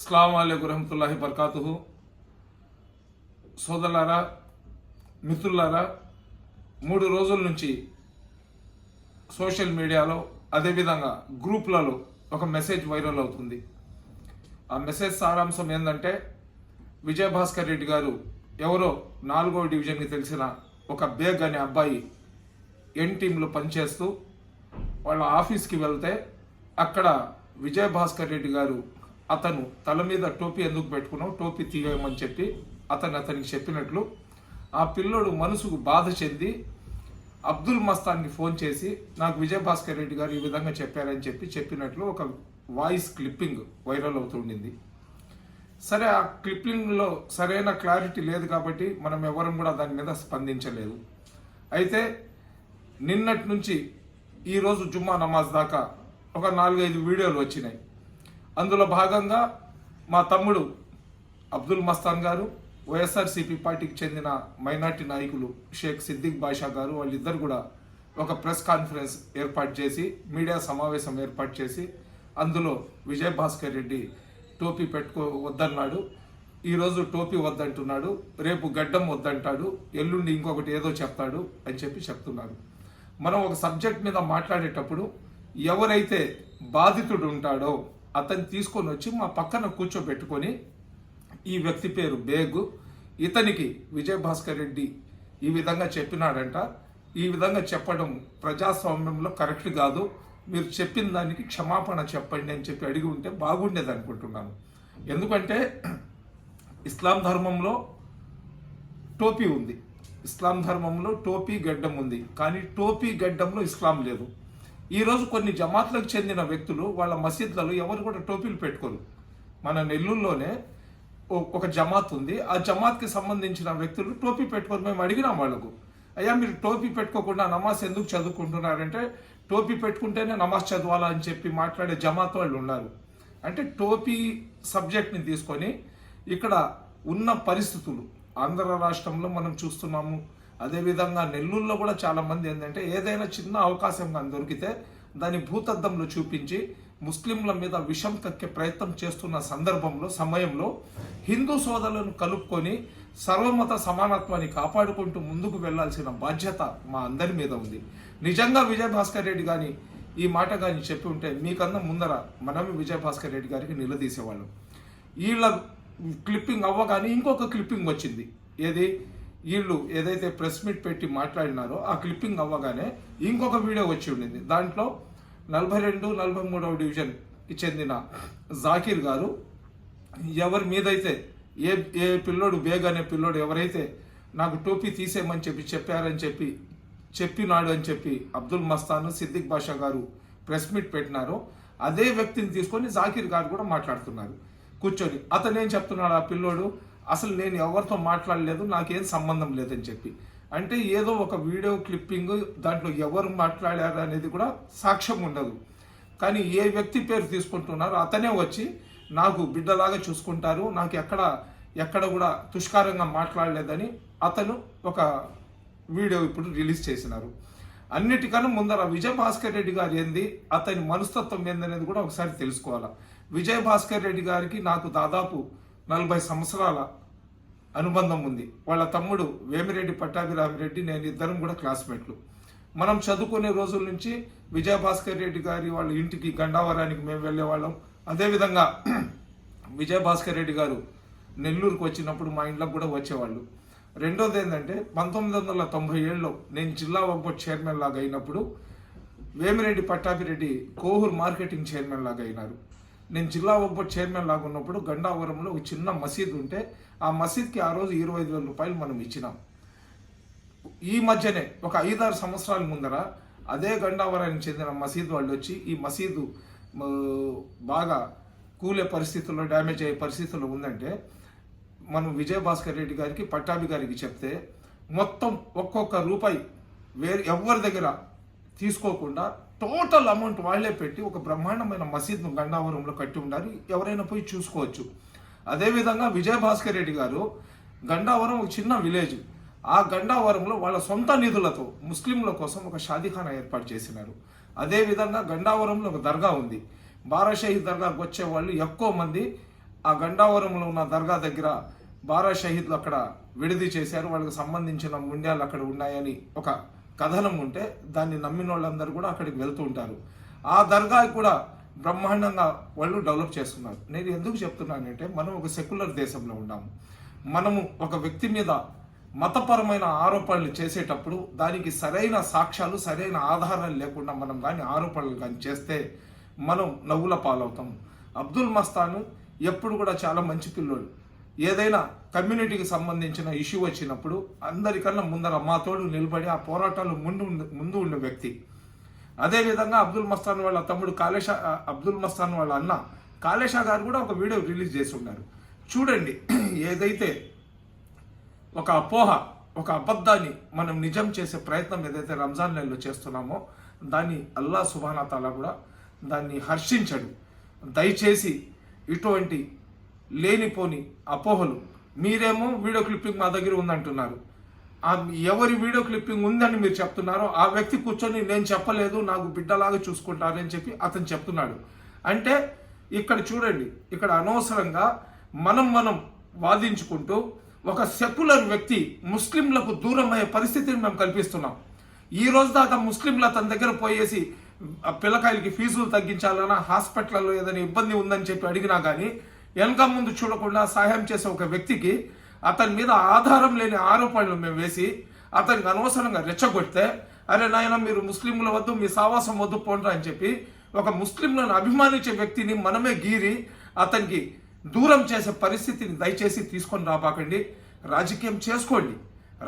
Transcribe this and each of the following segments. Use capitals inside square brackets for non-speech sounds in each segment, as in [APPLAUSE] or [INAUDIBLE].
అస్సలం అయికు రహమతుల్లాహి బర్కాతుహు. సోదరులారా మిత్రులారా మూడు రోజుల నుంచి సోషల్ మీడియాలో అదేవిధంగా గ్రూప్లలో ఒక మెసేజ్ వైరల్ అవుతుంది. ఆ మెసేజ్ సారాంశం ఏంటంటే విజయభాస్కర్ రెడ్డి గారు ఎవరో నాలుగో డివిజన్కి తెలిసిన ఒక బేగ్ అనే అబ్బాయి ఎన్ టీంలో పనిచేస్తూ వాళ్ళ ఆఫీస్కి వెళ్తే అక్కడ విజయభాస్కర్ రెడ్డి గారు అతను తల మీద టోపీ ఎందుకు పెట్టుకున్నావు? టోపీ తీయమని చెప్పి అతను అతనికి చెప్పినట్లు ఆ పిల్లోడు మనసుకు బాధ చెంది అబ్దుల్ మస్తాన్కి ఫోన్ చేసి నాకు విజయభాస్కర్ రెడ్డి గారు ఈ విధంగా చెప్పారని చెప్పి చెప్పినట్లు ఒక వాయిస్ క్లిప్పింగ్ వైరల్ అవుతుండింది. సరే ఆ క్లిప్పింగ్లో సరైన క్లారిటీ లేదు కాబట్టి మనం ఎవరం కూడా దాని మీద స్పందించలేదు. అయితే నిన్నటి నుంచి ఈరోజు జుమ్మా నమాజ్ దాకా ఒక నాలుగైదు వీడియోలు వచ్చినాయి. అందులో భాగంగా మా తమ్ముడు అబ్దుల్ మస్తాన్ గారు వైఎస్ఆర్సీపీ పార్టీకి చెందిన మైనార్టీ నాయకులు షేక్ సిద్దిక్ బాషా గారు వాళ్ళిద్దరు కూడా ఒక ప్రెస్ కాన్ఫరెన్స్ ఏర్పాటు చేసి మీడియా సమావేశం ఏర్పాటు చేసి అందులో విజయ్ భాస్కర్ రెడ్డి టోపీ పెట్టుకో వద్దన్నాడు. ఈరోజు టోపీ వద్దంటున్నాడు. రేపు గడ్డం వద్దంటాడు. ఎల్లుండి ఇంకొకటి ఏదో చెప్తాడు అని చెప్పి చెప్తున్నారు. మనం ఒక సబ్జెక్ట్ మీద మాట్లాడేటప్పుడు ఎవరైతే బాధితుడు ఉంటాడో అతన్ని తీసుకొని వచ్చి మా పక్కన కూర్చోబెట్టుకొని ఈ వ్యక్తి పేరు బేగు. ఇతనికి విజయ భాస్కర్ రెడ్డి ఈ విధంగా చెప్పినాడంట. ఈ విధంగా చెప్పడం ప్రజాస్వామ్యంలో కరెక్ట్ కాదు. మీరు చెప్పిన దానికి క్షమాపణ చెప్పండి అని చెప్పి అడిగి ఉంటే బాగుండేది అనుకుంటున్నాను. ఎందుకంటే ఇస్లాం ధర్మంలో టోపీ ఉంది. ఇస్లాం ధర్మంలో టోపీ గడ్డం ఉంది. కానీ టోపీ గడ్డంలో ఇస్లాం లేదు. ఈరోజు కొన్ని జమాత్లకు చెందిన వ్యక్తులు వాళ్ళ మసీద్లలో ఎవరు కూడా టోపీలు పెట్టుకోరు. మన నెల్లూరులోనే ఒక జమాత్ ఉంది. ఆ జమాత్కి సంబంధించిన వ్యక్తులు టోపీ పెట్టుకొని మేము అడిగినాం వాళ్ళకు. అయ్యా మీరు టోపీ పెట్టుకోకుండా నమాజ్ ఎందుకు చదువుకుంటున్నారంటే టోపీ పెట్టుకుంటేనే నమాజ్ చదవాలా అని చెప్పి మాట్లాడే జమాత్ వాళ్ళు ఉన్నారు. అంటే టోపీ సబ్జెక్ట్ని తీసుకొని ఇక్కడ ఉన్న పరిస్థితులు. ఆంధ్ర రాష్ట్రంలో మనం చూస్తున్నాము అదేవిధంగా నెల్లూరులో కూడా చాలా మంది ఏంటంటే ఏదైనా చిన్న అవకాశం కానీ దొరికితే దాన్ని భూతద్దంలో చూపించి ముస్లింల మీద విషం కక్కే ప్రయత్నం చేస్తున్న సందర్భంలో సమయంలో హిందూ సోదరులను కలుపుకొని సర్వమత సమానత్వాన్ని కాపాడుకుంటూ ముందుకు వెళ్ళాల్సిన బాధ్యత మా అందరి మీద ఉంది. నిజంగా విజయభాస్కర్ రెడ్డి కానీ ఈ మాట కానీ చెప్పి ఉంటే మీకన్నా ముందర మనమే విజయభాస్కర్ రెడ్డి గారికి నిలదీసేవాళ్ళం. వీళ్ళ క్లిప్పింగ్ అవ్వగానే ఇంకొక క్లిప్పింగ్ వచ్చింది. ఏది? వీళ్ళు ఏదైతే ప్రెస్ మీట్ పెట్టి మాట్లాడినారో ఆ క్లిప్పింగ్ అవ్వగానే ఇంకొక వీడియో వచ్చి ఉండింది. దాంట్లో నలభై రెండు నలభై మూడవ డివిజన్కి చెందిన జాకీర్ గారు ఎవరి మీదైతే ఏ ఏ పిల్లోడు బేగ్ అనే పిల్లోడు ఎవరైతే నాకు టోపీ తీసేయమని చెప్పి చెప్పారని చెప్పి చెప్పినాడు అని చెప్పి అబ్దుల్ మస్తాన్ సిద్దిక్ బాషా గారు ప్రెస్ మీట్ పెట్టినారో అదే వ్యక్తిని తీసుకొని జాకీర్ గారు కూడా మాట్లాడుతున్నారు. కూర్చొని అతను ఏం చెప్తున్నాడు? ఆ పిల్లోడు అసలు నేను ఎవరితో మాట్లాడలేదు నాకేం సంబంధం లేదని చెప్పి. అంటే ఏదో ఒక వీడియో క్లిప్పింగ్ దాంట్లో ఎవరు మాట్లాడారు అనేది కూడా సాక్ష్యం ఉండదు. కానీ ఏ వ్యక్తి పేరు తీసుకుంటున్నారో అతనే వచ్చి నాకు బిడ్డలాగా చూసుకుంటారు నాకు ఎక్కడ ఎక్కడ కూడా తుష్కారంగా మాట్లాడలేదని అతను ఒక వీడియో ఇప్పుడు రిలీజ్ చేసినారు. అన్నిటికన్నా ముందర విజయ భాస్కర్ రెడ్డి గారు ఏంది అతని మనస్తత్వం ఏందనేది కూడా ఒకసారి తెలుసుకోవాలి. విజయ భాస్కర్ రెడ్డి గారికి నాకు దాదాపు నలభై సంవత్సరాల అనుబంధం ఉంది. వాళ్ళ తమ్ముడు వేమిరెడ్డి పట్టాభిరామిరెడ్డి నేను ఇద్దరం కూడా క్లాస్మేట్లు. మనం చదువుకునే రోజుల నుంచి విజయభాస్కర్ రెడ్డి గారి వాళ్ళ ఇంటికి గండావరానికి మేము వెళ్ళేవాళ్ళం. అదేవిధంగా [CLEARS THROAT] విజయభాస్కర్ రెడ్డి గారు నెల్లూరుకు వచ్చినప్పుడు మా ఇంట్లోకి కూడా వచ్చేవాళ్ళు. రెండోది ఏంటంటే పంతొమ్మిది వందల తొంభై ఏడులో నేను జిల్లా వంప చైర్మన్ లాగా అయినప్పుడు వేమిరెడ్డి పట్టాభిరెడ్డి కోహూర్ మార్కెటింగ్ చైర్మన్ లాగా అయినారు. నేను జిల్లా ఒబ్బ చైర్మన్ లాగా ఉన్నప్పుడు గండావరంలో ఒక చిన్న మసీద్ ఉంటే ఆ మసీద్కి ఆ రోజు ఇరవై ఐదు వేల రూపాయలు మనం ఇచ్చినాం. ఈ మధ్యనే ఒక ఐదారు సంవత్సరాల ముందర అదే గండావరానికి చెందిన మసీద్ వాళ్ళు వచ్చి ఈ మసీదు బాగా కూలే పరిస్థితుల్లో డ్యామేజ్ అయ్యే పరిస్థితుల్లో ఉందంటే మనం విజయభాస్కర్ రెడ్డి గారికి పట్టాభి గారికి చెప్తే మొత్తం ఒక్కొక్క రూపాయి వేరే ఎవరి దగ్గర తీసుకోకుండా టోటల్ అమౌంట్ వాళ్ళే పెట్టి ఒక బ్రహ్మాండమైన మసీద్ను గండావరంలో కట్టి ఉండాలి ఎవరైనా పోయి చూసుకోవచ్చు. అదేవిధంగా విజయభాస్కర్ రెడ్డి గారు గండావరం ఒక చిన్న విలేజ్. ఆ గండావరంలో వాళ్ళ సొంత నిధులతో ముస్లింల కోసం ఒక షాదీఖానా ఏర్పాటు చేసినారు. అదేవిధంగా గండావరంలో ఒక దర్గా ఉంది. బారాషహీద్ దర్గాకు వచ్చే వాళ్ళు ఎక్కువ మంది ఆ గండావరంలో ఉన్న దర్గా దగ్గర బారా షహీద్లు అక్కడ విడిది చేశారు. వాళ్ళకి సంబంధించిన ముండ్యాలు అక్కడ ఉన్నాయని ఒక కథనం ఉంటే దాన్ని నమ్మిన వాళ్ళందరూ కూడా అక్కడికి వెళ్తూ ఉంటారు. ఆ దర్గా కూడా బ్రహ్మాండంగా వాళ్ళు డెవలప్ చేస్తున్నారు. నేను ఎందుకు చెప్తున్నానంటే మనం ఒక సెక్యులర్ దేశంలో ఉన్నాము. మనము ఒక వ్యక్తి మీద మతపరమైన ఆరోపణలు చేసేటప్పుడు దానికి సరైన సాక్ష్యాలు సరైన ఆధారాలు లేకుండా మనం కానీ ఆరోపణలు కానీ చేస్తే మనం నవ్వుల పాలవుతాం. అబ్దుల్ మస్తాను ఎప్పుడు కూడా చాలా మంచి పిల్లోడు. ఏదైనా కమ్యూనిటీకి సంబంధించిన ఇష్యూ వచ్చినప్పుడు అందరికన్నా ముందర మా తోడు నిలబడి ఆ పోరాటాలు ముందు ముందు ఉండే వ్యక్తి. అదేవిధంగా అబ్దుల్ మస్తాన్ వాళ్ళ తమ్ముడు కాళేషా అబ్దుల్ మస్తాన్ వాళ్ళ అన్న కాళేషా గారు కూడా ఒక వీడియో రిలీజ్ చేసి ఉన్నారు చూడండి [CLEARS THROAT] ఏదైతే ఒక అపోహ ఒక అబద్ధాన్ని మనం నిజం చేసే ప్రయత్నం ఏదైతే రంజాన్ నెలలో చేస్తున్నామో దాన్ని అల్లా సుబానా తాలా కూడా దాన్ని హర్షించడు. దయచేసి ఇటువంటి లేనిపోని అపోహలు. మీరేమో వీడియో క్లిప్పింగ్ మా దగ్గర ఉందంటున్నారు. ఎవరి వీడియో క్లిప్పింగ్ ఉందని మీరు చెప్తున్నారో ఆ వ్యక్తి కూర్చొని నేను చెప్పలేదు నాకు బిడ్డలాగా చూసుకుంటారని చెప్పి అతను చెప్తున్నాడు. అంటే ఇక్కడ చూడండి ఇక్కడ అనవసరంగా మనం మనం వాదించుకుంటూ ఒక సెక్యులర్ వ్యక్తి ముస్లింలకు దూరం అయ్యే పరిస్థితిని మేము కల్పిస్తున్నాం. ఈ రోజు దాకా ముస్లింలు అతని దగ్గర పోయేసి పిల్లకాయలకి ఫీజులు తగ్గించాలన్నా హాస్పిటల్లో ఏదైనా ఇబ్బంది ఉందని చెప్పి అడిగినా కానీ వెనక ముందు చూడకుండా సహాయం చేసే ఒక వ్యక్తికి అతని మీద ఆధారం లేని ఆరోపణలు మేము వేసి అతనికి అనవసరంగా రెచ్చగొడితే అరే నాయన మీరు ముస్లింల వద్దు మీ సావాసం వద్దు పోండ్రా అని చెప్పి ఒక ముస్లింలను అభిమానించే వ్యక్తిని మనమే గీరి అతనికి దూరం చేసే పరిస్థితిని దయచేసి తీసుకొని రాబాకండి. రాజకీయం చేసుకోండి.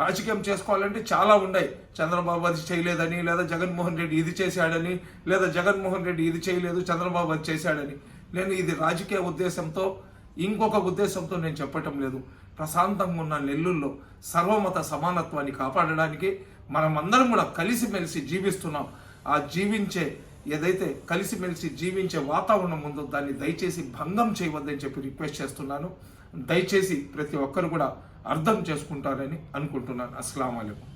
రాజకీయం చేసుకోవాలంటే చాలా ఉన్నాయి. చంద్రబాబు అది చేయలేదని లేదా జగన్మోహన్ రెడ్డి ఇది చేశాడని లేదా జగన్మోహన్ రెడ్డి ఇది చేయలేదు చంద్రబాబు అది చేశాడని. నేను ఇది రాజకీయ ఉద్దేశంతో ఇంకొక ఉద్దేశంతో నేను చెప్పటం లేదు. ప్రశాంతంగా ఉన్న నెల్లుల్లో సర్వమత సమానత్వాన్ని కాపాడడానికి మనమందరం కూడా కలిసిమెలిసి జీవిస్తున్నాం. ఆ జీవించే ఏదైతే కలిసిమెలిసి జీవించే వాతావరణం ఉందో దాన్ని దయచేసి భంగం చేయవద్దని చెప్పి రిక్వెస్ట్ చేస్తున్నాను. దయచేసి ప్రతి ఒక్కరు కూడా అర్థం చేసుకుంటారని అనుకుంటున్నాను. అస్సలం అయికం